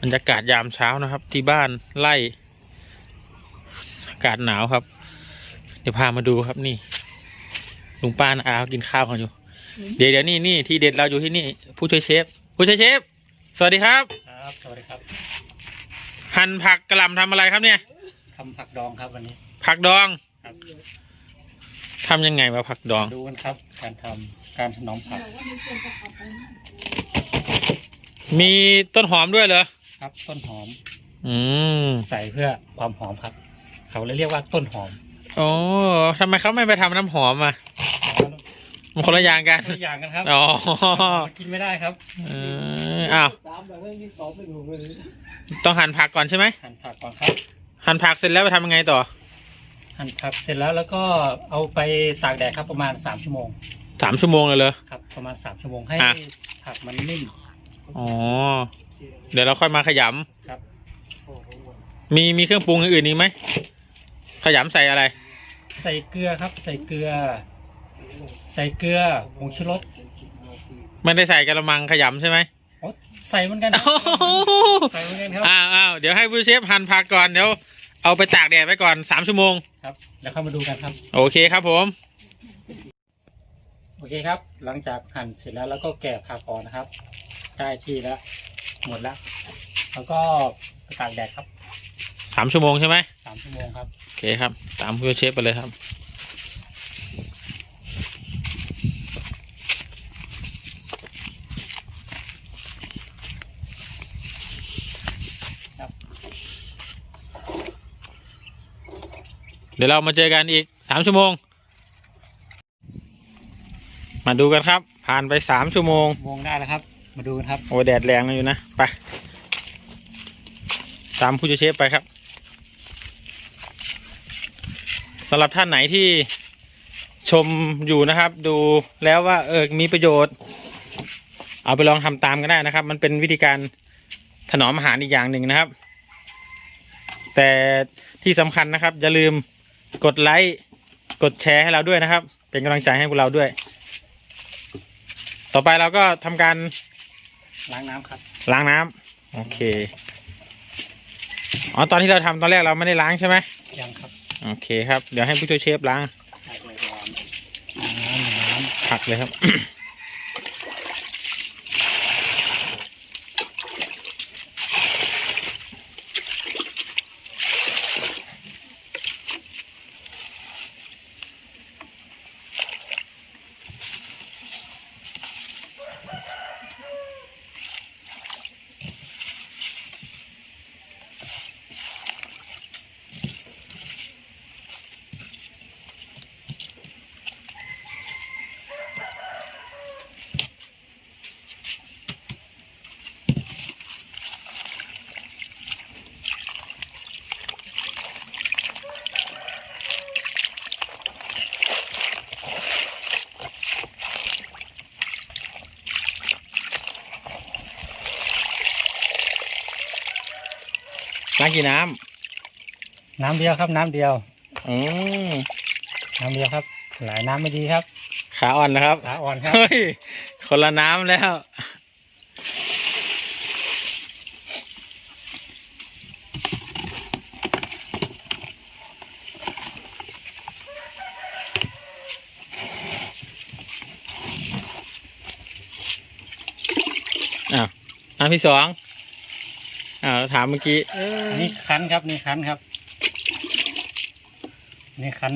บรรยากาศยามเช้านะครับ ที่บ้านไร่อากาศหนาวครับ เดี๋ยวพามาดูครับนี่ลุงป้านาอาเขากินข้าวกันอยู่ เดี๋ยวเดี๋ยวนี่นี่ที่เด็ดเราอยู่ที่นี่ ผู้ช่วยเชฟ ผู้ช่วยเชฟ สวัสดีครับ ครับสวัสดีครับหั่นผักกระหล่ำทำอะไรครับเนี่ยทำผักดองครับวันนี้ ผักดองครับทำยังไงวะผักดอง ดูกันครับ การทำการถนอมผัก มีต้นหอมด้วยเหรอ ครับต้นหอม อืมใส่เพื่อความหอมครับ เขาเลยเรียกว่าต้นหอมโอ้ทำไมเขาไม่ไปทำน้ำหอมอะมันคนละอย่างกันตัวอย่างกันครับอ๋อมันกินไม่ได้ครับเอออ้าวตามแบบไม่มีตอบไม่ถูกเลยต้องหั่นผักก่อนใช่ไหมหั่นผักก่อนครับ หั่นผักเสร็จแล้วไปทำยังไงต่อ หั่นผักเสร็จแล้วแล้วก็เอาไปตากแดดครับประมาณ3ชั่วโมงสามชั่วโมงเลยเหรอครับประมาณ3ชั่วโมงให้อะผักมันนิ่มอ๋อ เดี๋ยวเราค่อยมาขยครับำมีมีเครื่องปรุงอื่นๆอีกไหมขยำใส่อะไร ใส่เกลือครับ ใส่เกลือ ใส่เกลือผงชูรสไม่ได้ใส่กระมังขยำใช่ไหมโอ้ใส่เหมือนกันครับโอ้โหใส่เหมือนกันครับ อ้าวอ้าวเดี๋ยวให้ผู้เชฟหั่นผักก่อนเดี๋ยวเอาไปตากแดดไว้ก่อนสามชั่วโมง ครับ แล้วเข้ามาดูกันครับ โอเคครับผม โอเคครับ หลังจากหั่นเสร็จแล้วแล้วก็แกะผักออกนะครับ ได้ที่แล้ว หมดแล้ว แล้วก็ไปตากแดดครับสามชั่วโมงใช่ไหมสามชั่วโมงครับโอเคครับ ตามผู้เชฟไปเลยครับครับเดี๋ยวเรามาเจอกันอีกสามชั่วโมง มาดูกันครับ ผ่านไปสามชั่วโมง โมงได้แล้วครับ มาดูกันครับ โอ้แดดแรงอยู่นะ ไป ตามผู้ช่วยเชฟไปครับสำหรับท่านไหนที่ชมอยู่นะครับ ดูแล้วว่าเออมีประโยชน์ เอาไปลองทำตามกันได้นะครับ มันเป็นวิธีการถนอมอาหารอีกอย่างหนึ่งนะครับ แต่ที่สำคัญนะครับ อย่าลืมกดไลค์กดแชร์ให้เราด้วยนะครับ เป็นกำลังใจให้พวกเราด้วย ต่อไปเราก็ทำการ ล้างน้ำครับ ล้างน้ำโอเค อ๋อ ตอนที่เราทำตอนแรกเราไม่ได้ล้างใช่ไหมยังครับโอเคครับ เดี๋ยวให้ผู้ช่วยเชฟล้างตักเลยก่อนน้ำน้ำผักเลยครับ ล้างกี่น้น้ำเดียวครับ น้ำเดียวำอืมน้ำเดียวครับ หลายน้ำไม่ดีครับขาอ่อนนะครับ ขาอ่อนครับ เฮ้ย คนละน้ำแล้ว อ้าว น้ำที่สอง อ้าวถามเมื่อกี้เอ้ยนี่คั้นครับนี่คั้นครับ นี่คั้น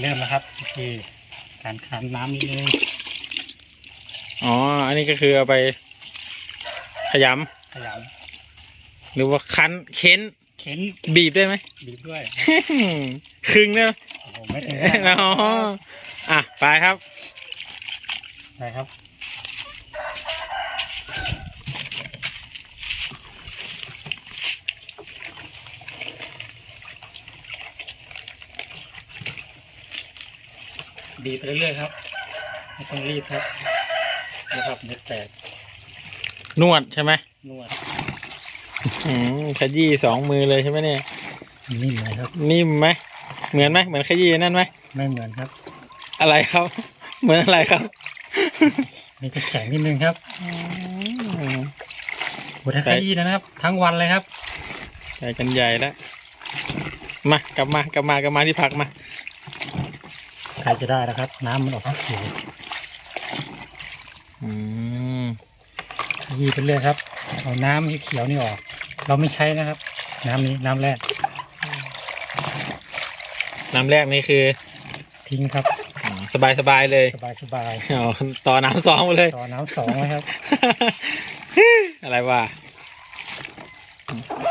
เริ่มแล้วครับวิธีการคั้นน้ำนิดนึงอ๋อ อันนี้ก็คือเอาไป ขยขยำหรือว่าคั้นเค้นำเข็นบีบได้ไหม บีบด้วย ครึ่งได้ไหมโอ้โหไม่ถึงอ๋ออะไปครับ ได้ครับ บีบไปเรื่อยๆครับไม่ต้องรีบครับนะครับเม็ดแตกนวดใช่ไหมนวดอืมขยี้สองมือเลยใช่ไหมเนี่ยนิ่มเลยครับ นิ่มไหมเหมือนไหมเหมือนขยี้นั่นไหมไม่เหมือนครับ อะไรครับ เหมือนอะไรครับนี่จะแข็งนิดนึงครับอืมโหได้ขยี้แล้วนะครับ ทั้งวันเลยครับใจกันใหญ่แล้วมากลับมากลับมากลับมาที่พักมา ใครจะได้นะครับ น้ำมันออกเขียวอืมขยี้ไปเรื่อยครับ เอาน้ำที่เขียวนี่ออก เราไม่ใช้นะครับ น้ำนี้น้ำแรก น้ำแรกนี่คือทิ้งครับสบายสบายๆเลย สบายสบายอ๋อต่อน้ำสองมาเลย ต่อน้ำสองเลยครับ อะไรวะ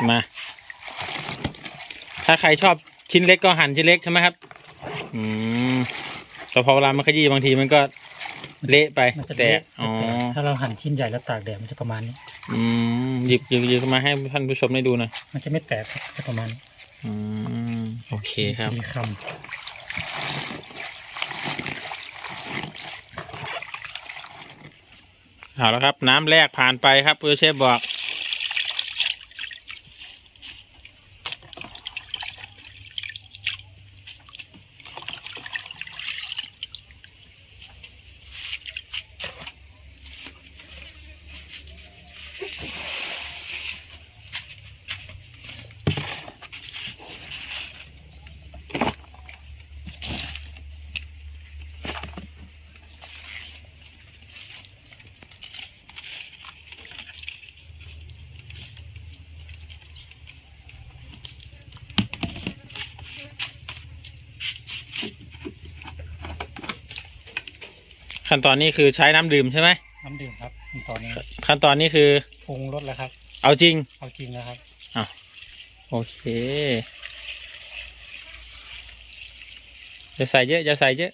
มา ถ้าใครชอบชิ้นเล็กก็หั่นชิ้นเล็กใช่ไหมครับ อืมแต่พอเวลามันขยี้บางทีมันก็เละไปมันจะแต่เละอ๋อ ถ้าเราหั่นชิ้นใหญ่แล้วตากแดดมันจะประมาณนี้ อืมหยิบหยิบหยิบมาให้ท่านผู้ชมได้ดูหน่อยมันจะไม่แตกครับจะประมาณนี้อืมโอเคครับ มีคเอาแล้วครับ น้ำแรกผ่านไปครับผู้เชฟบอก ขั้นตอนนี้คือใช้น้ำดื่มใช่ไหมำน้ำดื่มครับขั้นตอนนี้ขั้นตอนนี้คือปรุงรสแล้วครับ เอาจริง เอาจริงนะครับโอเคจะใส่เยอะจะใส่เยอะ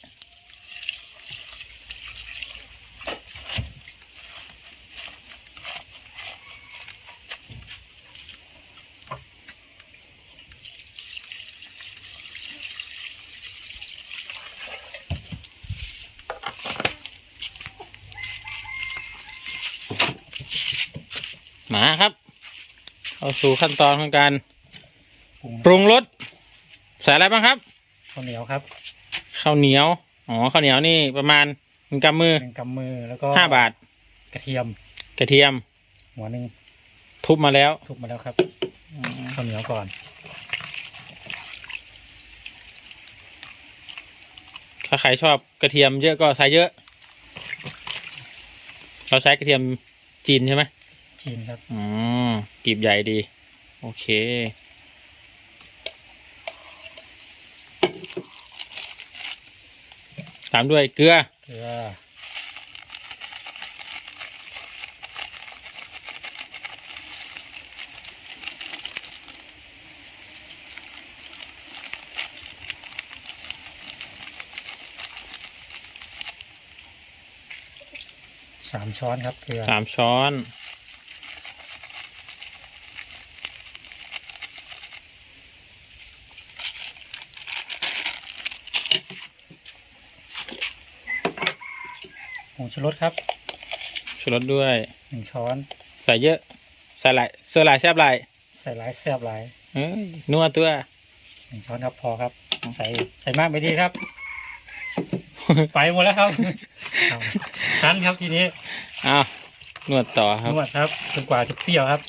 มาครับ เข้าสู่ขั้นตอนของการปรุงปรุงรสใส่อะไรบ้างครับข้าวเหนียวครับข้าวเหนียวอ๋อข้าวเหนียวนี่ประมาณหนึ่งกำมือหนึ่งกำมือแล้วก็ห้าบาทกระเทียม กระเทียม หัวหนึ่งทุบมาแล้ว ทุบมาแล้วครับข้าวเหนียวก่อน ถ้าใครชอบกระเทียมเยอะก็ใส่เยอะ เราใช้กระเทียมจีนใช่ไหม จีนครับอ๋อกีบใหญ่ดี โอเค ตามด้วยเกลือเกลือสามช้อนครับเกลือสามช้อน ผงชูรสครับชูรสด้วยหนึ่งช้อน ใส่เยอะ ใส่หลายเสื้อหลายแซบหลายใส่หลายแซ่บหลายเอ้ยนัวตัวหนึ่งช้อนครับพอครับ ใส่ใส่มากไปดีครับ ไปหมดแล้วครับเอาคั้นครับทีนี้อ้าวนวดต่อครับนวดครับจนกว่าจะเปรี้ยวครับ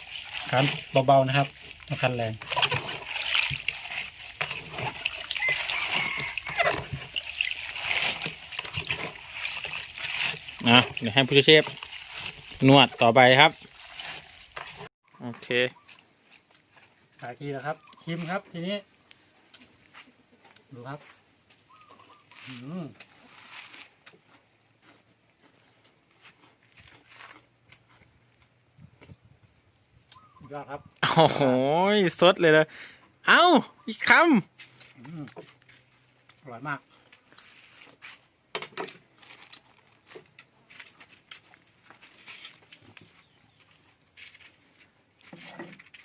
คั้นเบาๆนะครับไม่คั้นแรง อะเดี๋ยวให้ผู้ช่วยเชฟนวดต่อไปครับ โอเคขาทีแล้วครับ ชิมครับทีนี้ ดูครับอืมยอดครับ โอ้โหสดเลยเลยเอ้า อีกคอืมอร่อยมาก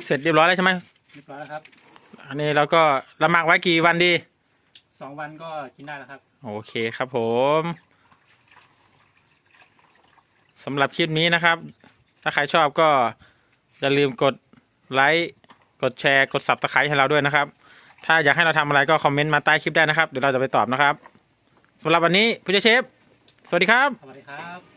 เสร็จเรียบร้อยแล้วใช่ไหมเรียบร้อยแล้วครับ อันนี้เราก็ละหมักไว้กี่วันดีสองวันก็กินได้แล้วครับ โอเคครับผมสำหรับคลิปนี้นะครับ ถ้าใครชอบก็อย่าลืมกดไลค์กดแชร์กด subscribe ให้เราด้วยนะครับ ถ้าอยากให้เราทำอะไรก็คอมเมนต์มาใต้คลิปได้นะครับ เดี๋ยวเราจะไปตอบนะครับสำหรับวันนี้ผู้ช่วยเชฟ สวัสดีครับ สวัสดีครับ